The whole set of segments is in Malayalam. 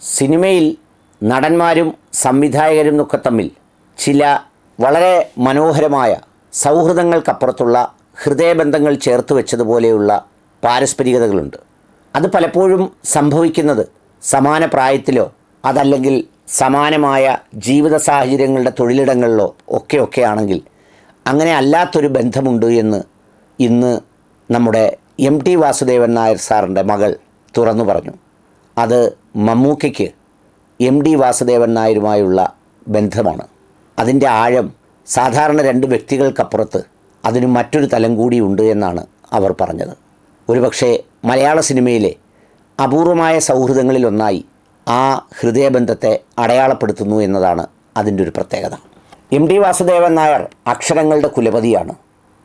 സിനിമയിൽ നടന്മാരും സംവിധായകരും ഒക്കെ തമ്മിൽ ചില വളരെ മനോഹരമായ സൗഹൃദങ്ങൾക്കപ്പുറത്തുള്ള ഹൃദയബന്ധങ്ങൾ ചേർത്ത് വെച്ചതുപോലെയുള്ള പാരസ്പരികതകളുണ്ട്. അത് പലപ്പോഴും സംഭവിക്കുന്നത് സമാന പ്രായത്തിലോ അതല്ലെങ്കിൽ സമാനമായ ജീവിത സാഹചര്യങ്ങളുടെ തൊഴിലിടങ്ങളിലോ ഒക്കെ ഒക്കെ ആണെങ്കിൽ അങ്ങനെ അല്ലാത്തൊരു ബന്ധമുണ്ട് എന്ന് ഇന്ന് നമ്മുടെ എം ടി വാസുദേവൻ നായർ സാറിന്റെ മകൾ തുറന്നു പറഞ്ഞു. അത് മമ്മൂക്കയ്ക്ക് എം ഡി വാസുദേവൻ നായരുമായുള്ള ബന്ധമാണ്. അതിന്റെ ആഴം സാധാരണ രണ്ട് വ്യക്തികൾക്കപ്പുറത്ത് അതിന് മറ്റൊരു തലം കൂടിയുണ്ട് എന്നാണ് അവർ പറഞ്ഞത്. ഒരുപക്ഷെ മലയാള സിനിമയിലെ അപൂർവമായ സൗഹൃദങ്ങളിലൊന്നായി ആ ഹൃദയബന്ധത്തെ അടയാളപ്പെടുത്തുന്നു എന്നതാണ് അതിന്റെ ഒരു പ്രത്യേകത. എം ഡി വാസുദേവൻ നായർ അക്ഷരങ്ങളുടെ കുലപതിയാണ്.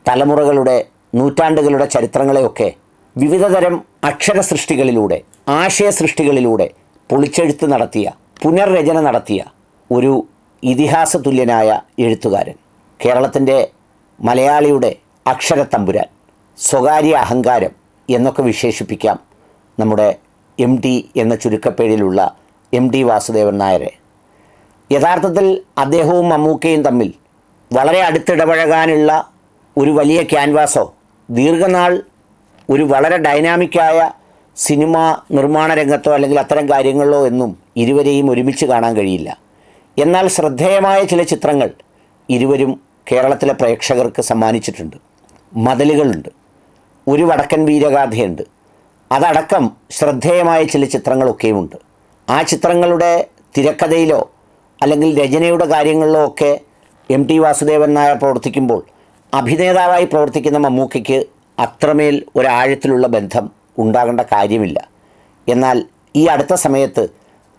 തലമുറകളുടെ നൂറ്റാണ്ടുകളുടെ ചരിത്രങ്ങളെയൊക്കെ വിവിധതരം അക്ഷര സൃഷ്ടികളിലൂടെ ആശയ സൃഷ്ടികളിലൂടെ പൊളിച്ചെഴുത്ത് നടത്തിയ പുനർരചന നടത്തിയ ഒരു ഇതിഹാസ തുല്യനായ എഴുത്തുകാരൻ. കേരളത്തിന്റെ മലയാളിയുടെ അക്ഷരത്തമ്പുരാൻ സ്വകാര്യ അഹങ്കാരം എന്നൊക്കെ വിശേഷിപ്പിക്കാം നമ്മുടെ എം ടി എന്ന ചുരുക്കപ്പേരിലുള്ള എം ടി വാസുദേവൻ നായരെ. യഥാർത്ഥത്തിൽ അദ്ദേഹവും മമ്മൂക്കയും തമ്മിൽ വളരെ അടുത്തിടപഴകാനുള്ള ഒരു വലിയ ക്യാൻവാസോ ദീർഘനാൾ ഒരു വളരെ ഡൈനാമിക്കായ സിനിമ നിർമ്മാണ രംഗത്തോ അല്ലെങ്കിൽ അത്തരം കാര്യങ്ങളിലോ എന്നും ഇരുവരെയും ഒരുമിച്ച് കാണാൻ കഴിയില്ല. എന്നാൽ ശ്രദ്ധേയമായ ചില ചിത്രങ്ങൾ ഇരുവരും കേരളത്തിലെ പ്രേക്ഷകർക്ക് സമ്മാനിച്ചിട്ടുണ്ട്. മതിലുകളുണ്ട്. ഒരു വടക്കൻ വീരഗാഥയുണ്ട്. അതടക്കം ശ്രദ്ധേയമായ ചില ചിത്രങ്ങളൊക്കെയുമുണ്ട്. ആ ചിത്രങ്ങളുടെ തിരക്കഥയിലോ അല്ലെങ്കിൽ രചനയുടെ കാര്യങ്ങളിലോ ഒക്കെ എം ടി വാസുദേവൻ നായർ പ്രവർത്തിക്കുമ്പോൾ അഭിനേതാവായി പ്രവർത്തിക്കുന്ന മമ്മൂക്കയ്ക്ക് അത്രമേൽ ഒരാഴത്തിലുള്ള ബന്ധം ഉണ്ടാകേണ്ട കാര്യമില്ല. എന്നാൽ ഈ അടുത്ത സമയത്ത്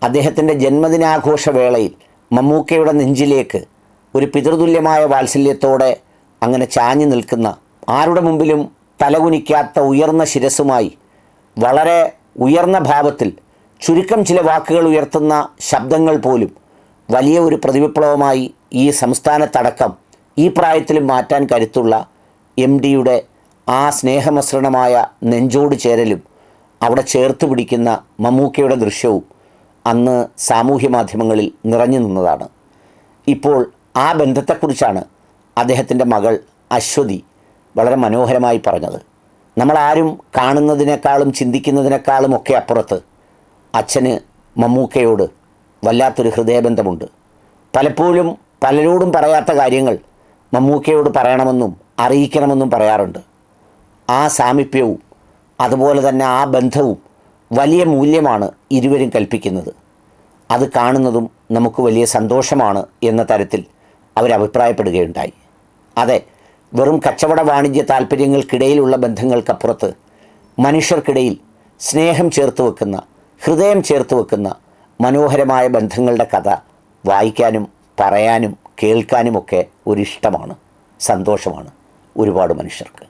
അദ്ദേഹത്തിന്റെ ജന്മദിനാഘോഷ വേളയിൽ മമ്മൂക്കയുടെ നെഞ്ചിലേക്ക് ഒരു പിതൃതുല്യമായ വാത്സല്യത്തോടെ അങ്ങനെ ചാഞ്ഞു നിൽക്കുന്ന ആരുടെ മുമ്പിലും തലകുനിക്കാത്ത ഉയർന്ന ശിരസുമായി വളരെ ഉയർന്ന ഭാവത്തിൽ ചുരുക്കം ചില വാക്കുകൾ ഉയർത്തുന്ന ശബ്ദങ്ങൾ പോലും വലിയ ഒരു പ്രതിവിപ്ലവമായി ഈ സംസ്ഥാനത്തടക്കം ഈ പ്രായത്തിലും മാറ്റാൻ കരുത്തുള്ള എം ഡിയുടെ ആ സ്നേഹമിശ്രണമായ നെഞ്ചോട് ചേരലും അവിടെ ചേർത്ത് പിടിക്കുന്ന മമ്മൂക്കയുടെ ദൃശ്യവും അന്ന് സാമൂഹ്യ മാധ്യമങ്ങളിൽ നിറഞ്ഞു നിന്നതാണ്. ഇപ്പോൾ ആ ബന്ധത്തെക്കുറിച്ചാണ് അദ്ദേഹത്തിന്റെ മകൾ അശ്വതി വളരെ മനോഹരമായി പറഞ്ഞത്. നമ്മളാരും കാണുന്നതിനേക്കാളും ചിന്തിക്കുന്നതിനേക്കാളും ഒക്കെ അപ്പുറത്ത് അച്ഛന് മമ്മൂക്കയോട് വല്ലാത്തൊരു ഹൃദയബന്ധമുണ്ട്. പലപ്പോഴും പലരോടും പറയാത്ത കാര്യങ്ങൾ മമ്മൂക്കയോട് പറയണമെന്നും അറിയിക്കണമെന്നും പറയാറുണ്ട്. ആ സാമീപ്യവും അതുപോലെ തന്നെ ആ ബന്ധവും വലിയ മൂല്യമാണ് ഇരുവരും കൽപ്പിക്കുന്നത്. അത് കാണുന്നതും നമുക്ക് വലിയ സന്തോഷമാണ് എന്ന തരത്തിൽ അവരഭിപ്രായപ്പെടുകയുണ്ടായി അതെ വെറും കച്ചവട വാണിജ്യ താല്പര്യങ്ങൾക്കിടയിലുള്ള ബന്ധങ്ങൾക്കപ്പുറത്ത് മനുഷ്യർക്കിടയിൽ സ്നേഹം ചേർത്ത് വെക്കുന്ന ഹൃദയം ചേർത്ത് വെക്കുന്ന മനോഹരമായ ബന്ധങ്ങളുടെ കഥ വായിക്കാനും പറയാനും കേൾക്കാനുമൊക്കെ ഒരിഷ്ടമാണ് സന്തോഷമാണ് ഒരുപാട് മനുഷ്യർക്ക്.